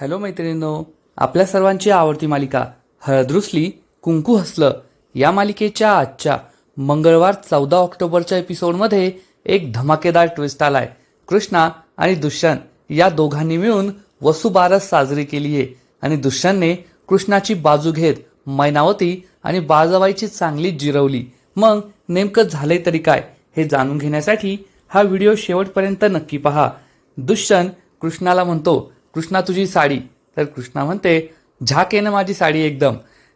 Hello मैत्रिणींनो आपल्या सर्वांची आवडती मालिका हळदरुसली कुंकू हसलं या मालिकेच्या आजच्या मंगळवार चौदा ऑक्टोबरच्या एपिसोडमध्ये एक धमाकेदार ट्विस्ट आलाय. कृष्णा आणि दुष्यंत या दोघांनी मिळून वसुबारस साजरी केली आहे आणि दुष्यंतने कृष्णाची बाजू घेत मैनावती आणि बाजाबाईची चांगली जिरवली. मग नेमकं झालंय तरी काय हे जाणून घेण्यासाठी हा व्हिडिओ शेवटपर्यंत नक्की पहा. दुष्यंत कृष्णाला म्हणतो कृष्णा तुझी साडी. तर कृष्णा म्हणते झाक ना माझी साडी एकदम.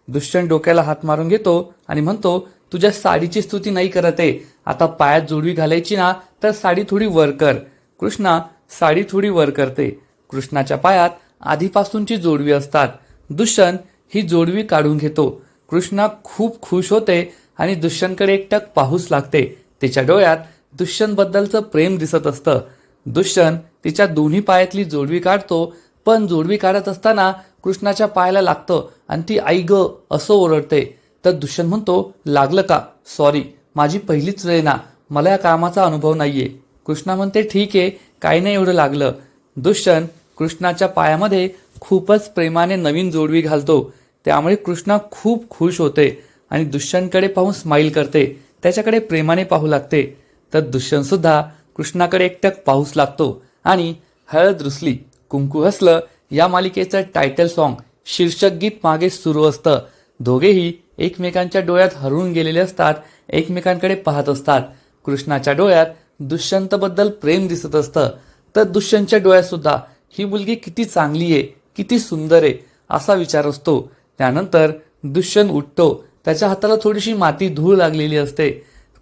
दुष्यंत डोक्याला हात मारून घेतो आणि म्हणतो तुझ्या साडीची स्तुती नाही करत आहे. आता पायात जोडवी घालायची ना तर साडी थोडी वर कर. कृष्णा साडी थोडी वर करते. कृष्णाच्या पायात आधीपासूनची जोडवी असतात. दुष्यंत ही जोडवी काढून घेतो. कृष्णा खूप खुश होते आणि दुष्यंतकडे एकटक पाहूच लागते. तिच्या डोळ्यात दुष्यंतबद्दलचं प्रेम दिसत असतं. दुष्यंत तिच्या दोन्ही पायातली जोडवी काढतो पण जोडवी काढत असताना कृष्णाच्या पायाला लागतं आणि ती आई ग असं ओरडते. तर दुष्यंत म्हणतो लागलं का? सॉरी माझी पहिलीच वेळ ना. मला या कामाचा अनुभव नाहीये. कृष्णा म्हणते ठीक आहे. काही नाही एवढं लागलं. दुष्यंत कृष्णाच्या पायामध्ये खूपच प्रेमाने नवीन जोडवी घालतो. त्यामुळे कृष्णा खूप खुश होते आणि दुष्यंतकडे पाहून स्माईल करते. त्याच्याकडे प्रेमाने पाहू लागते. तर दुष्यंतसुद्धा कृष्णाकडे एकटक पाऊस लागतो आणि हळद रुसली कुंकू हसलं या मालिकेचं टायटल सॉन्ग शीर्षक गीत मागे सुरू असतं. दोघेही एकमेकांच्या डोळ्यात हरवून गेलेले असतात एकमेकांकडे पाहत असतात. कृष्णाच्या डोळ्यात दुष्यंतबद्दल प्रेम दिसत असतं. तर दुष्यंतच्या डोळ्यात सुद्धा ही मुलगी किती चांगली आहे किती सुंदर आहे असा विचार असतो. त्यानंतर दुष्यंत उठतो. त्याच्या हाताला थोडीशी माती धूळ लागलेली असते.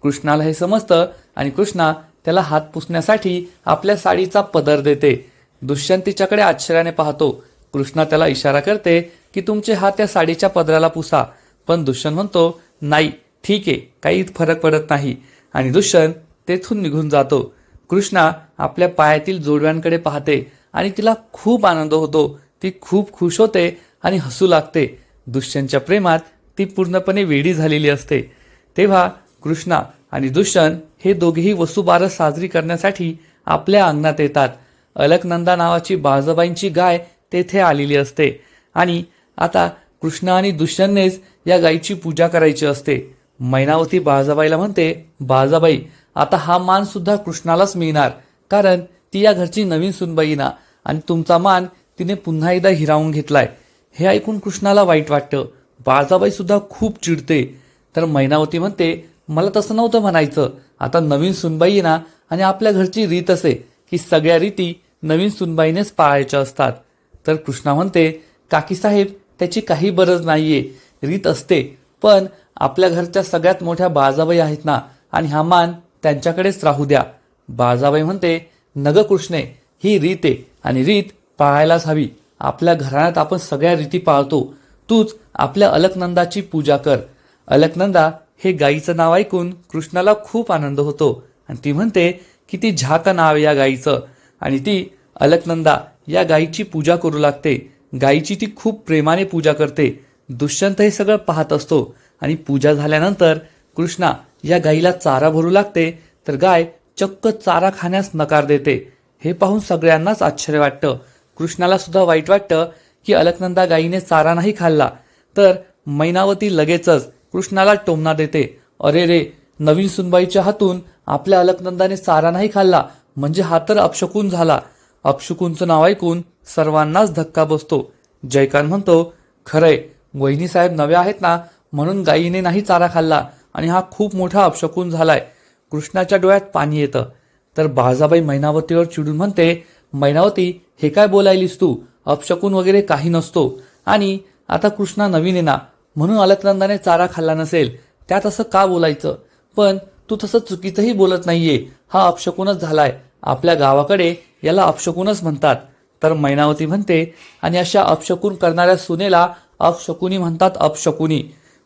कृष्णाला हे समजतं आणि कृष्णा त्याला हात पुसण्यासाठी आपल्या साडीचा पदर देते. दुष्यंत तिच्याकडे आश्चर्याने पाहतो. कृष्णा त्याला इशारा करते की तुमचे हात त्या साडीच्या पदराला पुसा. पण दुष्यंत म्हणतो नाही ठीक आहे काही फरक पडत नाही. आणि दुष्यंत तेथून निघून जातो. कृष्णा आपल्या पायातील जोडव्यांकडे पाहते आणि तिला खूप आनंद होतो. ती खूप खुश होते आणि हसू लागते. दुष्यंतच्या प्रेमात ती पूर्णपणे वेडी झालेली असते. तेव्हा कृष्णा आणि दुष्यंत हे दोघेही वसुबारस साजरी करण्यासाठी आपल्या अंगणात येतात. अलकनंदा नावाची बाळजाबाईंची गाय तेथे आलेली असते. आणि आता कृष्ण आणि दुष्यंतनेच या गायीची पूजा करायची असते. मैनावती बाळजाबाईला म्हणते बाळजाबाई आता हा मान सुद्धा कृष्णालाच मिळणार कारण ती या घरची नवीन सुनबाई ना आणि तुमचा मान तिने पुन्हा एकदा हिरावून घेतलाय. हे ऐकून कृष्णाला वाईट वाटतं. बाळजाबाई सुद्धा खूप चिडते. तर मैनावती म्हणते मला तसं नव्हतं म्हणायचं. आता नवीन सुनबाई ना आणि आपल्या घरची रीत असे की सगळ्या रीती नवीन सुनबाईनेच पाळायच्या असतात. तर कृष्णा म्हणते काकीसाहेब त्याची काही गरज नाहीये. रीत असते पण आपल्या घरच्या सगळ्यात मोठ्या बाळजाबाई आहेत ना आणि हा मान त्यांच्याकडेच राहू द्या. बाळजाबाई म्हणते नग कृष्णे ही रीत आहे आणि रीत पाळायलाच हवी. आपल्या घराण्यात आपण सगळ्या रीती पाळतो. तूच आपल्या अलकनंदाची पूजा कर. अलकनंदा हे गाईचं नाव ऐकून कृष्णाला खूप आनंद होतो. आणि ती म्हणते की ती झाका नाव आहे या गाईचं. आणि ती अलकनंदा या गाईची पूजा करू लागते. गाईची ती खूप प्रेमाने पूजा करते. दुष्यंत हे सगळं पाहत असतो. आणि पूजा झाल्यानंतर कृष्णा या गाईला चारा भरू लागते. तर गाय चक्क चारा खाण्यास नकार देते. हे पाहून सगळ्यांनाच आश्चर्य वाटतं. कृष्णाला सुद्धा वाईट वाटतं की अलकनंदा गाईने चारा नाही खाल्ला. तर मैनावती लगेचच कृष्णाला टोमना देते. अरे रे नवीन सुनबाईच्या हातून आपल्या अलकनंदाने चारा नाही खाल्ला. म्हणजे हा तर अपशकून झाला. अपशकुनचं नाव ऐकून सर्वांनाच धक्का बसतो. जयकांत म्हणतो खरंय वहिनी साहेब नव्या आहेत ना म्हणून गायीने नाही चारा खाल्ला आणि हा खूप मोठा अपशकून झालाय. कृष्णाच्या डोळ्यात पाणी येतं. तर बाळजाबाई मैनावतीवर चिडून म्हणते मैनावती हे काय बोलायलीस तू? अपशकून वगैरे काही नसतो. आणि आता कृष्णा नवीन येणार म्हणून अलकनंदाने चारा खाल्ला नसेल. त्यात असं का बोलायचं? पण तू तसं चुकीचंही बोलत नाहीये. हा अपशकूनच झालाय. आपल्या गावाकडे याला अपशकूनच म्हणतात. तर मैनावती म्हणते आणि अशा अपशकून करणाऱ्या सुनेला अपशकुनी म्हणतात अपशकुनी.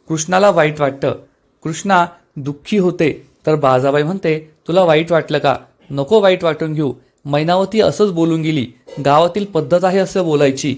कृष्णाला वाईट वाटतं. कृष्णा दुःखी होते. तर बाजाबाई म्हणते तुला वाईट वाटलं का? नको वाईट वाटून घेऊ. मैनावती असंच बोलून गेली. गावातील पद्धत आहे असं बोलायची.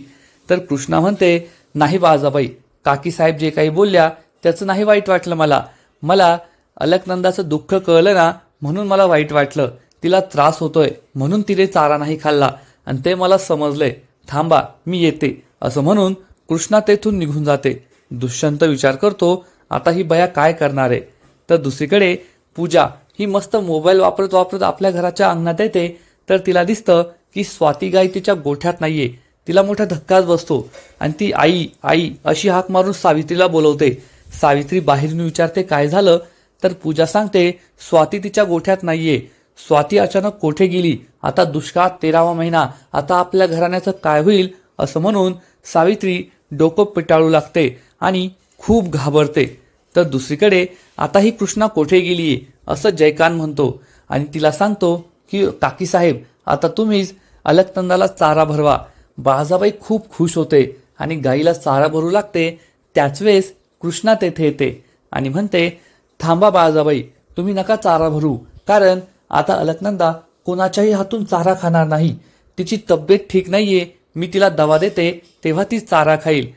तर कृष्णा म्हणते नाही बाजाबाई काकीसाहेब जे काही बोलल्या त्याचं नाही वाईट वाटलं मला. मला अलकनंदाचं दुःख कळलं ना म्हणून मला वाईट वाटलं. तिला त्रास होतोय म्हणून तिने चारा नाही खाल्ला. आणि ते मला समजलंय. थांबा मी येते असं म्हणून कृष्णा तेथून निघून जाते. दुष्यंत विचार करतो आता ही बया काय करणार आहे? तर दुसरीकडे पूजा ही मस्त मोबाईल वापरत वापरत आपल्या घराच्या अंगणात येते. तर तिला दिसतं की स्वाती गाय तिच्या गोठ्यात नाहीये. तिला मोठा धक्काच बसतो. आणि ती आई आई अशी हाक मारून सावित्रीला बोलवते. सावित्री बाहेरून विचारते काय झालं? तर पूजा सांगते स्वाती तिच्या गोठ्यात नाहीये. स्वाती अचानक कोठे गेली? आता दुष्काळ तेरावा महिना. आता आपल्या घराण्याचं काय होईल? असं म्हणून सावित्री डोकं पिटाळू लागते आणि खूप घाबरते. तर दुसरीकडे आता ही कृष्णा कोठे गेलीये? असं जयकांत म्हणतो. आणि तिला सांगतो की काकी साहेब आता तुम्हीच अलकनंदाला चारा भरवा. बाळाजाबाई खूप खुश होते आणि गाईला चारा भरू लागते. त्याच वेळेस कृष्णा तेथे येते आणि म्हणते थांबा बाळाजाबाई तुम्ही नका चारा भरू. कारण आता अलकनंदा कोणाच्याही हातून चारा खाणार नाही. तिची तब्येत ठीक नाहीये. मी तिला दवा देते तेव्हा ती चारा खाईल.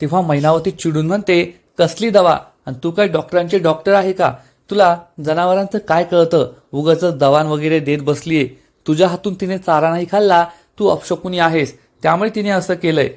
तेव्हा मैनावती चिडून म्हणते कसली दवा? आणि तू काय डॉक्टरांचे डॉक्टर आहे का? तुला जनावरांचं काय कळतं? उगाच दवान वगैरे देत बसलीये. तुझ्या हातून तिने चारा नाही खाल्ला. तू अपशकुनी आहेस. त्यामुळे तिने असं केलंय.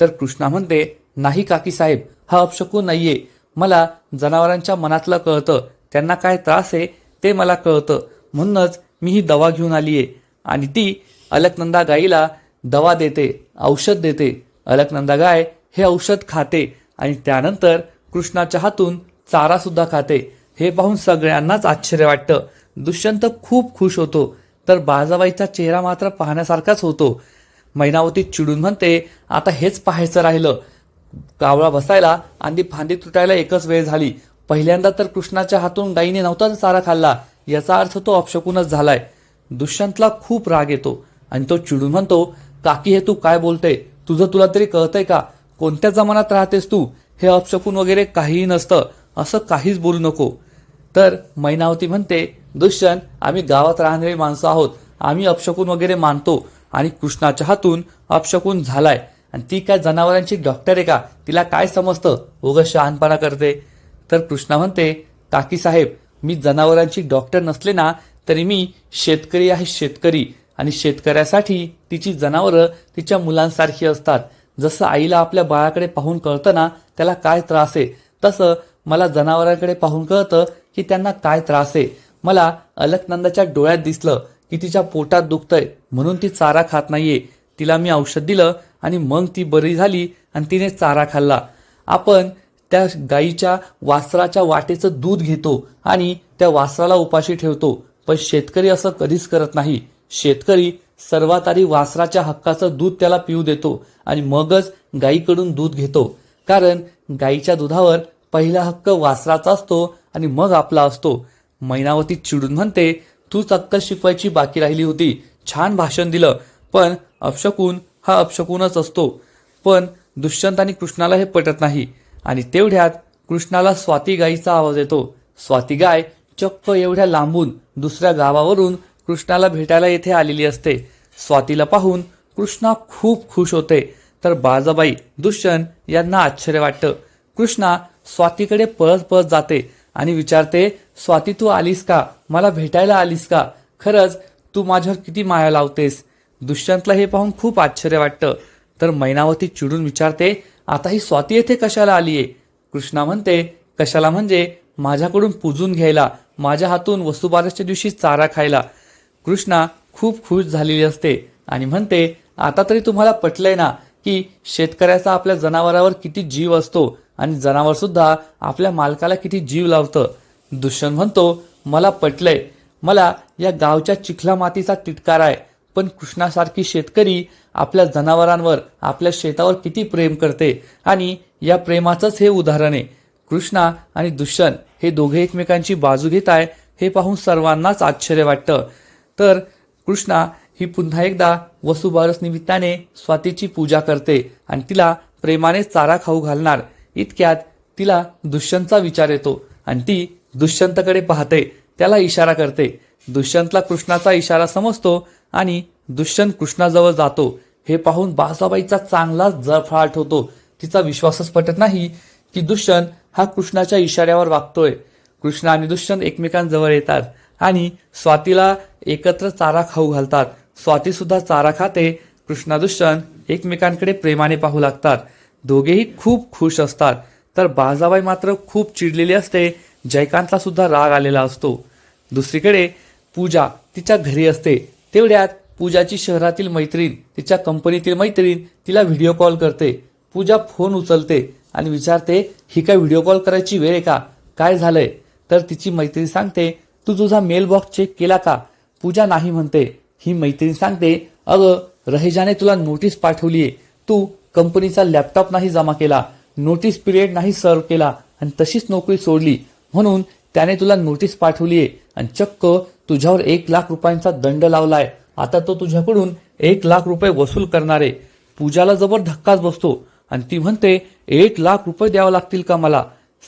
तर कृष्णा म्हणते नाही काकी साहेब हा अपशकू नाहीये. मला जनावरांच्या मनातलं कळतं. त्यांना काय त्रास आहे ते मला कळतं. म्हणूनच मी ही दवा घेऊन आली आहे आणि ती अलकनंदा गाईला दवा देते औषध देते. अलकनंदा गाय हे औषध खाते आणि त्यानंतर कृष्णाच्या हातून चारासुद्धा खाते. हे पाहून सगळ्यांनाच आश्चर्य वाटतं. दुष्यंत खूप खुश होतो. तर बाजाबाईचा चेहरा मात्र पाहण्यासारखाच होतो. मैनावती चिडून म्हणते आता हेच पाहायचं राहिलं. कावळा बसायला आणि फांदी तुटायला एकच वेळ झाली. पहिल्यांदा तर कृष्णाच्या हातून गायीने नव्हता चारा खाल्ला. याचा अर्थ तो अपशकूनच झालाय. दुष्यंतला खूप राग येतो आणि तो चिडून म्हणतो काकी हे तू काय बोलते? तुझं तुला तरी कळतंय का? कोणत्या जमान्यात राहतेस तू? हे अपशकून वगैरे काहीही नसतं. असं काहीच बोलू नको. तर मैनावती म्हणते दुष्यंत आम्ही गावात राहणारी माणसं आहोत. आम्ही अपशकून वगैरे मानतो. आणि कृष्णाच्या हातून अपशकून झालाय. आणि ती काय जनावरांची डॉक्टर आहे का? तिला काय समजतं? उगं शहानपणा करते. तर कृष्णा म्हणते काकी साहेब मी जनावरांची डॉक्टर नसले ना तरी मी शेतकरी आहे शेतकरी. आणि शेतकऱ्यासाठी तिची जनावरं तिच्या मुलांसारखी असतात. जसं आईला आपल्या बाळाकडे पाहून कळतं ना त्याला काय त्रास आहे. तसं मला जनावरांकडे पाहून कळतं की त्यांना काय त्रास आहे. मला अलकनंदाच्या डोळ्यात दिसलं. की तिच्या पोटात दुखतंय म्हणून ती चारा खात नाहीये. तिला मी औषध दिलं आणि मग ती बरी झाली आणि तिने चारा खाल्ला. आपण त्या गाईच्या वासराच्या वाटेचं दूध घेतो आणि त्या वासराला उपाशी ठेवतो. पण शेतकरी असं कधीच करत नाही. शेतकरी सर्वात आधी वासराच्या हक्काचं दूध त्याला पिऊ देतो आणि मगच गाईकडून दूध घेतो. कारण गाईच्या दुधावर पहिला हक्क वासराचा असतो आणि मग आपला असतो. मैनावती चिडून म्हणते तूच अक्कल शिकवायची बाकी राहिली होती. छान भाषण दिलं. पण अपशकून हा अपशकूनच असतो. पण दुष्यंत आणि कृष्णाला हे पटत नाही. आणि तेवढ्यात कृष्णाला स्वाती गाईचा आवाज येतो. स्वाती गाय चक्क एवढ्या लांबून दुसऱ्या गावावरून कृष्णाला भेटायला येथे आलेली असते. स्वातीला पाहून कृष्णा खूप खुश होते. तर बाजाबाई दुष्यंत यांना आश्चर्य वाटतं. कृष्णा स्वातीकडे पळत पळत जाते. आणि विचारते स्वाती तू आलीस का? मला भेटायला आलीस का? खरंच तू माझ्यावर किती माया लावतेस. दुष्यंतला हे पाहून खूप आश्चर्य वाटतं. तर मैनावती चिडून विचारते आता ही स्वाती येथे कशाला आलीये? कृष्णा म्हणते कशाला म्हणजे? माझ्याकडून पूजून घ्यायला माझ्या हातून वसुबारसच्या दिवशी चारा खायला. कृष्णा खूप खुश झालेली असते आणि म्हणते आता तरी तुम्हाला पटलंय ना की शेतकऱ्याचा आपल्या जनावरावर किती जीव असतो? आणि जनावर सुद्धा आपल्या मालकाला किती जीव लावतं? दुष्यंत म्हणतो मला पटलंय. मला या गावच्या चिखला मातीचा तिटकार आहे. पण कृष्णासारखी शेतकरी आपल्या जनावरांवर आपल्या शेतावर किती प्रेम करते? आणि या प्रेमाचंच हे उदाहरण आहे. कृष्णा आणि दुष्यंत हे दोघे एकमेकांची बाजू घेत आहे हे पाहून सर्वांनाच आश्चर्य वाटतं. तर कृष्णा ही पुन्हा एकदा वसुबारस निमित्ताने स्वातीची पूजा करते आणि तिला प्रेमाने चारा खाऊ घालणार. इतक्यात तिला दुष्यंतचा विचार येतो आणि ती दुष्यंतकडे पाहते त्याला इशारा करते. दुष्यंतला कृष्णाचा इशारा समजतो आणि दुष्यंत कृष्णाजवळ जातो. हे पाहून बासाबाईचा चांगलाच जळफळाट होतो. तिचा विश्वासच पटत नाही की दुष्यंत हा कृष्णाच्या इशाऱ्यावर वागतोय. कृष्ण आणि दुष्यंत एकमेकांजवळ येतात आणि स्वातीला एकत्र चारा खाऊ घालतात. स्वाती सुद्धा चारा खाते कृष्णा दुष्यंत एकमेकांकडे प्रेमाने पाहू लागतात. दोघेही खूप खुश असतात. तर बाजाबाई मात्र खूप चिडलेली असते. जयकांतला सुद्धा राग आलेला असतो. दुसरीकडे पूजा तिच्या घरी असते. तेवढ्यात पूजाची शहरातील मैत्रीण तिच्या कंपनीतील मैत्रीण तिला व्हिडिओ कॉल करते. पूजा फोन उचलते आणि विचारते ही काय व्हिडिओ कॉल करायची वेळ आहे का? काय झालंय? तर तिची मैत्रीण सांगते तू तुझा मेलबॉक्स चेक केला का? पूजा नाही म्हणते. ही मैत्रीण सांगते अगं रहेजाने तुला नोटीस पाठवलीये. तू कंपनीचा लॅपटॉप नाही जमा केला नोटीस पिरियड नाही सर्व केला आणि तशीच नोकरी सोडली. म्हणून त्याने तुला नोटीस पाठवलीये आणि चक्क तुझ्यावर एक लाख रुपयांचा दंड लावलाय. आता तो तुझ्याकडून एक लाख रुपये वसूल करणार. आहे पूजाला जबर धक्काच बसतो आणि ती म्हणते एक लाख रुपये द्यावं लागतील का मला?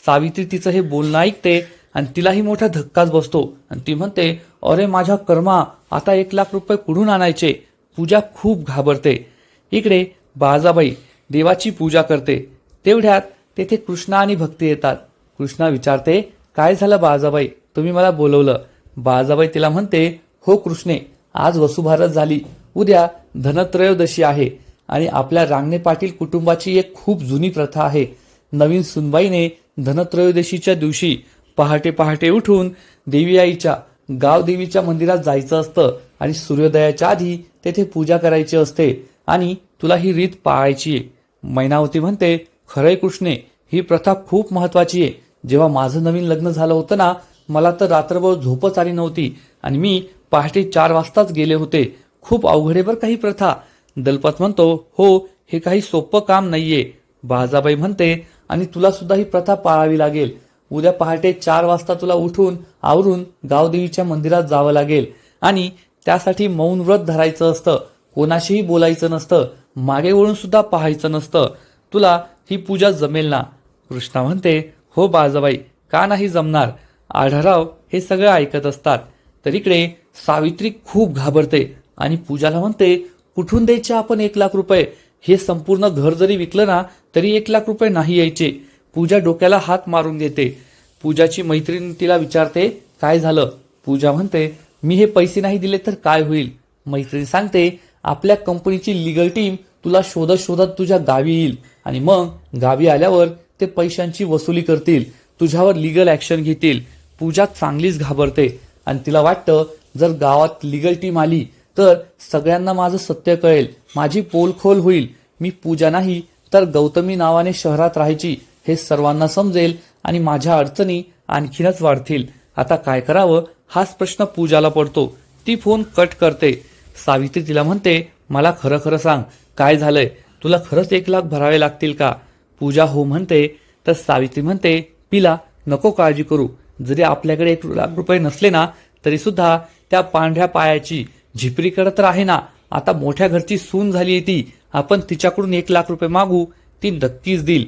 सावित्री तिचं हे बोलणं ऐकते आणि तिलाही मोठा धक्काच बसतो. आणि ती म्हणते अरे माझ्या कर्मा आता एक लाख रुपये कुठून आणायचे? पूजा खूप घाबरते. इकडे बाजाबाई देवाची पूजा करते. तेवढ्यात तेथे कृष्णा आणि भक्ती येतात. कृष्णा विचारते काय झालं बाजाबाई तुम्ही मला बोलवलं. बाजाबाई तिला म्हणते हो कृष्णे आज वसुभारत झाली. उद्या धनत्रयोदशी आहे आणि आपल्या रांगणे पाटील कुटुंबाची एक खूप जुनी प्रथा आहे. नवीन सुनबाईने धनत्रयोदशीच्या दिवशी पहाटे पहाटे उठून देवी आईच्या गावदेवीच्या मंदिरात जायचं असतं आणि सूर्योदयाच्या आधी तेथे पूजा करायची असते आणि तुला ही रीत पाळायची आहे मैनावती म्हणते खरंय कृष्णे ही प्रथा खूप महत्वाची आहे जेव्हा माझं नवीन लग्न झालं होतं ना मला तर रात्रभर झोपच आली नव्हती आणि मी पहाटे चार वाजताच गेले होते. खूप अवघडेवर काही प्रथा. दलपत म्हणतो हो हे काही सोपं काम नाहीये. बाजाबाई म्हणते आणि तुला सुद्धा ही प्रथा पाळावी लागेल. उद्या पहाटे चार वाजता तुला उठून आवरून गावदेवीच्या मंदिरात जावं लागेल. आणि त्यासाठी मौन व्रत धरायचं असतं. कोणाशीही बोलायचं नसतं. मागे वळून सुद्धा पाहायचं नसतं. तुला ही पूजा जमेल ना? कृष्णा म्हणते हो बाजाबाई का नाही जमणार? आढळराव हे सगळं ऐकत असतात. तर इकडे सावित्री खूप घाबरते आणि पूजाला म्हणते कुठून द्यायचे आपण एक लाख रुपये? हे संपूर्ण घर जरी विकलं ना तरी एक लाख रुपये नाही यायचे. पूजा डोक्याला हात मारून देते. पूजाची मैत्रीण तिला विचारते काय झालं? पूजा म्हणते मी हे पैसे नाही दिले तर काय होईल? मैत्रीण सांगते आपल्या कंपनीची लिगल टीम तुला शोधत शोधत तुझ्या गावी येईल. आणि मग गावी आल्यावर ते पैशांची वसुली करतील तुझ्यावर लिगल ऍक्शन घेतील. पूजा चांगलीच घाबरते. आणि तिला वाटतं जर गावात लिगल टीम आली तर सगळ्यांना माझं सत्य कळेल. माझी पोलखोल होईल. मी पूजा नाही तर गौतमी नावाने शहरात राहायची. हे सर्वांना समजेल आणि माझ्या अडचणी आणखीनच वाढतील. आता काय करावं? हाच प्रश्न पूजाला पडतो. ती फोन कट करते. सावित्री तिला म्हणते मला खरं खरं सांग काय झालंय? तुला खरंच एक लाख भरावे लागतील का? पूजा हो म्हणते तर सावित्री म्हणते पिला नको काळजी करू. जरी आपल्याकडे एक लाख रुपये नसले ना तरी सुद्धा त्या पांढऱ्या पायाची झिपरीकडे तर आहे ना. आता मोठ्या घरची सून झाली आहे ती. आपण तिच्याकडून एक लाख रुपये मागू ती नक्कीच देईल.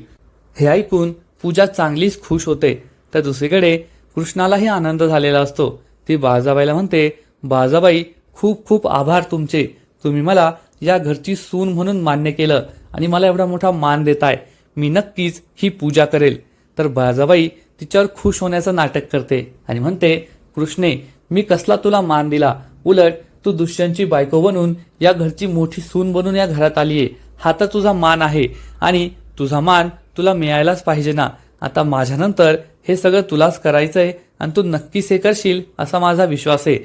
हे ऐकून पूजा चांगलीच खुश होते. तर दुसरीकडे कृष्णालाही आनंद झालेला असतो. ती बाजाबाईला म्हणते बाजाबाई खूप खूप आभार तुमचे. तुम्ही मला या घरची सून म्हणून मान्य केलं आणि मला एवढा मोठा मान देताय. मी नक्कीच ही पूजा करेल. तर बाजाबाई तिच्यावर खुश होण्याचं नाटक करते आणि म्हणते कृष्णे मी कसला तुला मान दिला? उलट तू दुष्यंतची बायको बनून या घरची मोठी सून बनून या घरात आलीये. हा तर तुझा मान आहे आणि तुझा मान तुला मिळायलाच पाहिजे ना. आता माझ्यानंतर हे सगळं तुलाच करायचंय आणि तू नक्कीच हे करशील असा माझा विश्वास आहे.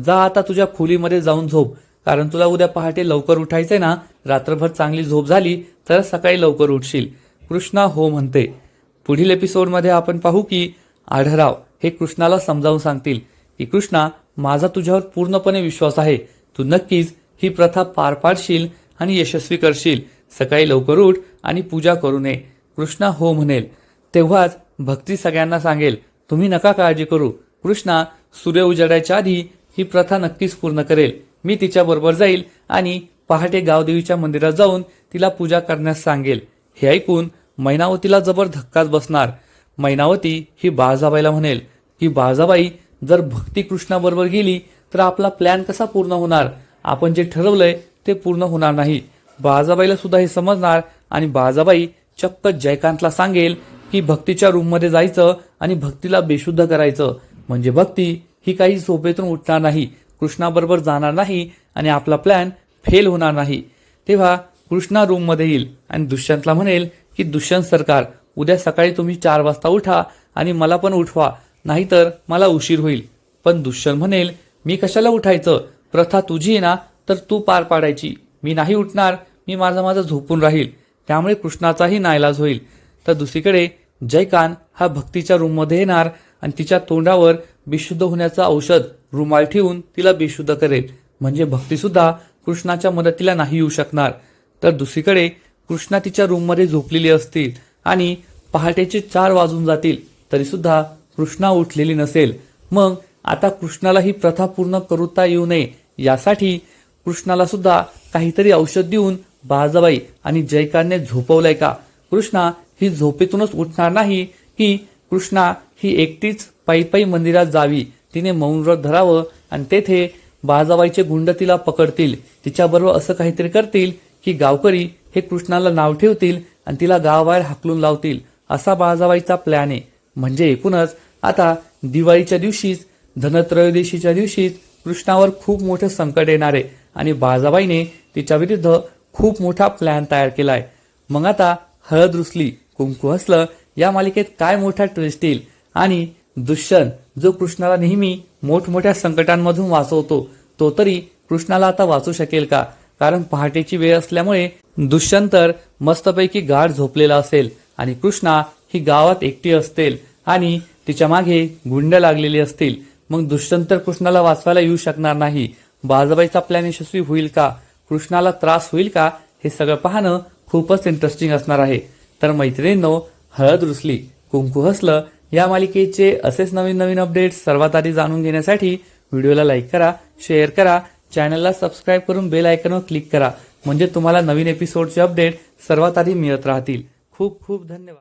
जा आता तुझ्या खोलीमध्ये जाऊन झोप. कारण तुला उद्या पहाटे लवकर उठायचंय ना रात्रभर चांगली झोप झाली तर सकाळी लवकर उठशील. कृष्णा हो म्हणते. पुढील एपिसोडमध्ये आपण पाहू की आढराव हे कृष्णाला समजावून सांगतील की कृष्णा माझा तुझ्यावर पूर्णपणे विश्वास आहे. तू नक्कीच ही प्रथा पार पाडशील आणि यशस्वी करशील. सकाळी लवकर उठ आणि पूजा करू नये. कृष्णा हो म्हणेल. तेव्हाच भक्ती सगळ्यांना सांगेल तुम्ही नका काळजी करू. कृष्णा सूर्य उजाडायच्या आधी ही प्रथा नक्कीच पूर्ण करेल. मी तिच्याबरोबर जाईल आणि पहाटे गावदेवीच्या मंदिरात जाऊन तिला पूजा करण्यास सांगेल. हे ऐकून मैनावतीला जबर धक्काच बसणार. मैनावती ही बाळजाबाईला म्हणेल की बाळजाबाई जर भक्ती कृष्णाबरोबर गेली तर आपला प्लॅन कसा पूर्ण होणार? आपण जे ठरवलंय ते पूर्ण होणार नाही. बाळजाबाईला सुद्धा हे समजणार आणि बाळजाबाई चक्क जयकांतला सांगेल की भक्तीच्या रूममध्ये जायचं आणि भक्तीला बेशुद्ध करायचं. म्हणजे भक्ती ही काही झोपेतून उठणार नाही कृष्णाबरोबर जाणार नाही आणि आपला प्लॅन फेल होणार नाही. तेव्हा कृष्णा रूममध्ये येईल आणि दुष्यंतला म्हणेल की दुष्यंत सरकार उद्या सकाळी तुम्ही चार वाजता उठा आणि मला पण उठवा नाहीतर मला उशीर होईल. पण दुष्यंत म्हणेल मी कशाला उठायचं? प्रथा तुझी आहे ना तर तू पार पाडायची. मी नाही उठणार मी माझा माझा झोपून राहील. त्यामुळे कृष्णाचाही नाईलाज होईल. तर दुसरीकडे जयकान हा भक्तीच्या रूममध्ये येणार आणि तिच्या तोंडावर बिशुद्ध होण्याचं औषध रुमाल ठेवून तिला बेशुद्ध करेल. म्हणजे भक्तीसुद्धा कृष्णाच्या मदतीला नाही येऊ शकणार. तर दुसरीकडे कृष्णा तिच्या रूममध्ये झोपलेली असतील आणि पहाटेचे चार वाजून जातील तरी सुद्धा कृष्णा उठलेली नसेल. मग आता कृष्णाला ही प्रथा पूर्ण करूता येऊ नये. यासाठी कृष्णाला सुद्धा काहीतरी औषध देऊन बाजाबाई आणि जयकारने झोपवलंय का? कृष्णा ही झोपेतूनच उठणार नाही की कृष्णा ही एकटीच पायी पायी मंदिरात जावी. तिने मौन व्रत धरावं आणि तेथे बाजाबाईचे गुंड तिला पकडतील. तिच्याबरोबर असं काहीतरी करतील की गावकरी हे कृष्णाला नाव ठेवतील आणि तिला गावाबाहेर हाकलून लावतील असा बाजाबाईचा प्लॅन आहे. म्हणजे एकूणच आता दिवाळीच्या दिवशीच धनत्रयोदशीच्या दिवशीच कृष्णावर खूप मोठं संकट येणार आहे आणि बाजाबाईने तिच्या विरुद्ध खूप मोठा प्लॅन तयार केलाय. मग आता हळद रुसली कुंकू हसलं या मालिकेत काय मोठा ट्विस्ट येईल? आणि दुष्यंत जो कृष्णाला नेहमी मोठमोठ्या संकटांमधून वाचवतो तो तरी कृष्णाला आता वाचू शकेल का? कारण पहाटेची वेळ असल्यामुळे दुष्यंत तर मस्तपैकी गाढ झोपलेला असेल आणि कृष्णा ही गावात एकटी असतील आणि तिच्यामागे गुंड लागलेली असतील. मग दुष्यंत तर कृष्णाला वाचवायला येऊ शकणार नाही. बाजाबाईचा प्लॅन यशस्वी होईल का? कृष्णाला त्रास होईल का? हे सगळं पाहणं खूपच इंटरेस्टिंग असणार आहे. तर मैत्रिणींनो हळद रुसली कुंकू हसलं या मालिकेचे असेच नवीन नवीन अपडेट्स सर्वात आधी जाणून घेण्यासाठी व्हिडिओला लाईक करा शेअर करा चॅनलला सबस्क्राईब करून बेल आयकॉनवर क्लिक करा. म्हणजे तुम्हाला नवीन एपिसोडचे अपडेट सर्वात आधी मिळत राहतील. खूप खूप धन्यवाद.